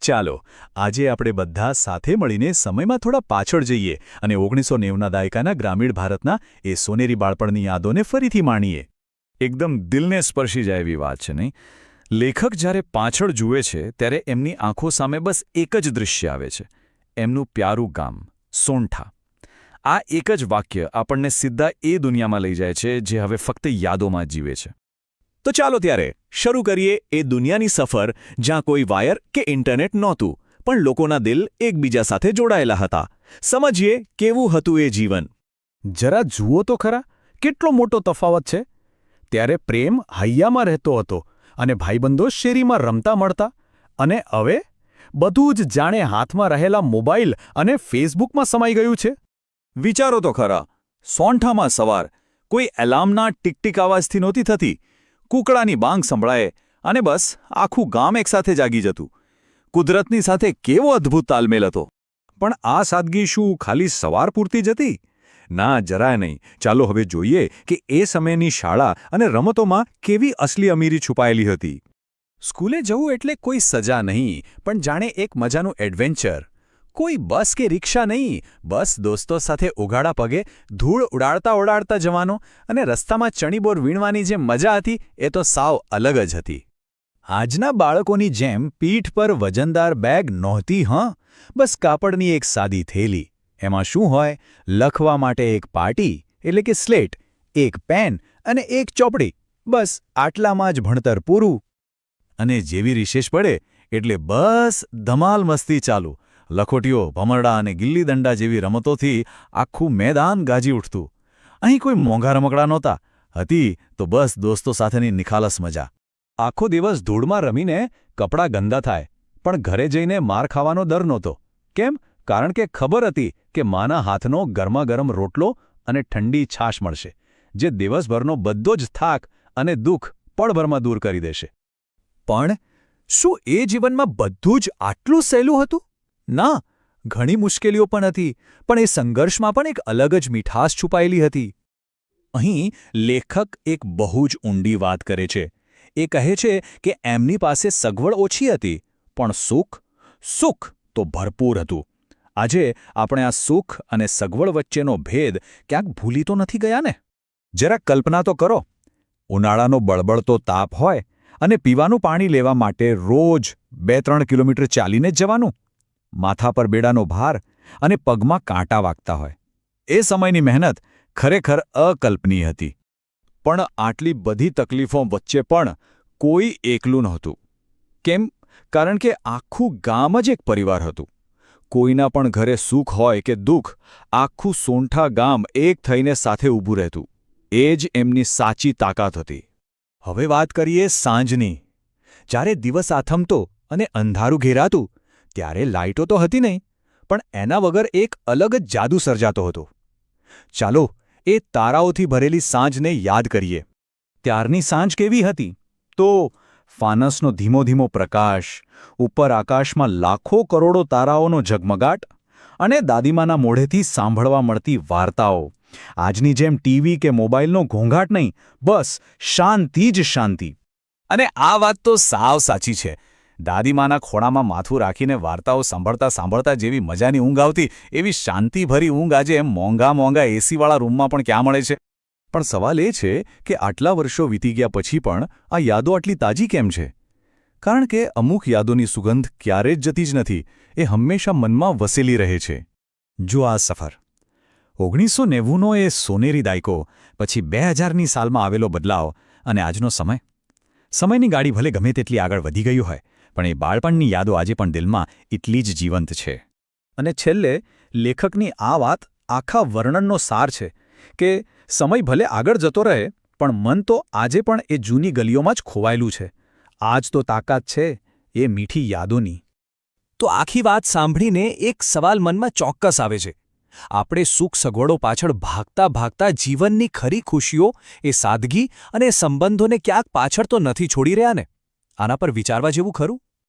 ચાલો, આજે આપણે બધા સાથે મળીને સમયમાં થોડા પાછળ જઈએ અને ઓગણીસો નેવના દાયકાના ગ્રામીણ ભારતના એ સોનેરી બાળપણની યાદોને ફરીથી માણીએ. એકદમ દિલને સ્પર્શી જાય એવી વાત છે, નહીં? લેખક જ્યારે પાછળ જુએ છે, ત્યારે એમની આંખો સામે બસ એક જ દૃશ્ય આવે છે. એમનું પ્યારું ગામ, સોંઠા. આ એક જ વાક્ય આપણને સીધા એ દુનિયામાં લઈ જાય છે, જે હવે ફક્ત યાદોમાં જીવે છે. તો ચાલો ત્યારે શરૂ કરીએ એ દુનિયાની સફર, જ્યાં કોઈ વાયર કે ઇન્ટરનેટ નહોતું, પણ લોકોના દિલ એકબીજા સાથે જોડાયેલા હતા. સમજીએ કેવું હતું એ જીવન. જરા જુઓ તો ખરા, કેટલો મોટો તફાવત છે. ત્યારે પ્રેમ હૈયામાં રહેતો હતો અને ભાઈબંધો શેરીમાં રમતા મળતા અને હવે બધું જ જાણે હાથમાં રહેલા મોબાઈલ અને ફેસબુકમાં સમાઈ ગયું છે. વિચારો તો ખરા, સોંઠામાં સવાર, કોઈ એલાર્મના ટીકટીક અવાજથી નહોતી થતી. કૂકડાની બાંગ સંભળાય અને બસ આખું ગામ એકસાથે જાગી જતું. કુદરતની સાથે કેવો અદ્ભુત તાલમેલ હતો. પણ આ સાદગી શું ખાલી સવાર પૂરતી જતી ના, જરાય નહીં. ચાલો હવે જોઈએ કે એ સમયની શાળા અને રમતોમાં કેવી અસલી અમીરી છુપાયેલી હતી. સ્કૂલે જવું એટલે કોઈ સજા નહીં, પણ જાણે એક મજાનું એડવેન્ચર. કોઈ બસ કે રિક્ષા નહીં. બસ દોસ્તો સાથે ઉઘાડા પગે ધૂળ ઉડાડતા ઉડાડતા જવાનો અને રસ્તામાં ચણીબોર વીણવાની જે મજા હતી એ તો સાવ અલગ જ હતી. આજના બાળકોની જેમ પીઠ પર વજનદાર બેગ નહોતી, હં? બસ કાપડની એક સાદી થેલી. એમાં શું હોય? લખવા માટે એક પાટી, એટલે કે સ્લેટ, એક પેન અને એક ચોપડી. બસ આટલામાં જ ભણતર પૂરું. અને જેવી રિશેષ પડે, એટલે બસ ધમાલ મસ્તી ચાલુ. લખોટીઓ, ભમરડા અને ગિલ્લી દંડા જેવી રમતોથી આખું મેદાન ગાજી ઉઠતું. અહીં કોઈ મોંઘા રમકડા નહોતા. હતી તો બસ દોસ્તો સાથેની નિખાલસ મજા. આખો દિવસ ધૂળમાં રમીને કપડાં ગંદા થાય, પણ ઘરે જઈને માર ખાવાનો ડર નહોતો. કેમ? કારણ કે ખબર હતી કે માના હાથનો ગરમાગરમ રોટલો અને ઠંડી છાશ મળશે, જે દિવસભરનો બધો જ થાક અને દુઃખ પળભરમાં દૂર કરી દેશે. પણ શું એ જીવનમાં બધું જ આટલું સહેલું હતું? ના, ઘણી મુશ્કેલીઓ પણ હતી, પણ એ સંઘર્ષમાં પણ એક અલગ જ મીઠાશ છુપાયેલી હતી. અહીં લેખક એક બહુ જ ઊંડી વાત કરે છે. એ કહે છે કે એમની પાસે સગવડ ઓછી હતી, પણ સુખ સુખ તો ભરપૂર હતું. આજે આપણે આ સુખ અને સગવડ વચ્ચેનો ભેદ ક્યાંક ભૂલી તો નથી ગયા ને? જરા કલ્પના તો કરો. ઉનાળાનો બળબળતો તાપ હોય, અને પીવાનું પાણી લેવા માટે રોજ બે ત્રણ કિલોમીટર ચાલીને જ જવાનું. માથા પર બેડાનો ભાર અને પગમાં કાંટા વાગતા હોય. એ સમયની મહેનત ખરેખર અકલ્પનીય હતી. પણ આટલી બધી તકલીફો વચ્ચે પણ કોઈ એકલું નહોતું. કેમ? કારણ કે આખું ગામ જ એક પરિવાર હતું. કોઈના પણ ઘરે સુખ હોય કે દુઃખ, આખું સોંઠા ગામ એક થઈને સાથે ઊભું રહેતું. એ જ એમની સાચી તાકાત હતી. હવે વાત કરીએ સાંજની. જ્યારે દિવસ આથમતો અને અંધારું ઘેરાતું ત્યારે લાઇટો તો હતી નહીં, પણ એના વગર એક અલગ જ જાદુ સર્જાતો હતો. ચાલો એ તારાઓથી ભરેલી સાંજને યાદ કરીએ. ત્યારની સાંજ કેવી હતી? તો ફાનસનો ધીમો ધીમો પ્રકાશ, ઉપર આકાશમાં લાખો કરોડો તારાઓનો ઝગમગાટ અને દાદીમાના મોઢેથી સાંભળવા મળતી વાર્તાઓ. આજની જેમ ટીવી કે મોબાઈલનો ઘોંઘાટ નહીં, બસ શાંતિ જ શાંતિ. અને આ વાત તો સાવ સાચી છે. દાદીમાના ખોળામાં માથું રાખીને વાર્તાઓ સાંભળતા સાંભળતા જેવી મજાની ઊંઘ આવતી, એવી શાંતિભરી ઊંઘ આજે એમ મોંઘા મોંઘા એસીવાળા રૂમમાં પણ ક્યાં મળે છે? પણ સવાલ એ છે કે આટલા વર્ષો વીતી ગયા પછી પણ આ યાદો આટલી તાજી કેમ છે? કારણ કે અમુક યાદોની સુગંધ ક્યારે જ જતી જ નથી, એ હંમેશા મનમાં વસેલી રહે છે. જો આ સફર ઓગણીસો નેવુંનો એ સોનેરી દાયકો, પછી બે હજારની સાલમાં આવેલો બદલાવ અને આજનો સમય. સમયની ગાડી ભલે ગમે તેટલી આગળ વધી ગયું હોય પણ એ બાળપણની યાદો આજે પણ દિલમાં એટલી જ જીવંત છે. અને છેલ્લે, લેખકની આ વાત આખા વર્ણનનો સાર છે કે સમય ભલે આગળ જતો રહે, પણ મન તો આજે પણ એ જૂની ગલીઓમાં જ ખોવાયેલું છે. આજ તો તાકાત છે એ મીઠી યાદોની. તો આખી વાત સાંભળીને એક સવાલ મનમાં ચોક્કસ આવે છે. આપણે સુખ સગવડો પાછળ ભાગતા ભાગતા જીવનની ખરી ખુશીઓ, એ સાદગી અને સંબંધોને ક્યાંક પાછળ તો નથી છોડી રહ્યા ને? આના પર વિચારવા જેવું ખરું?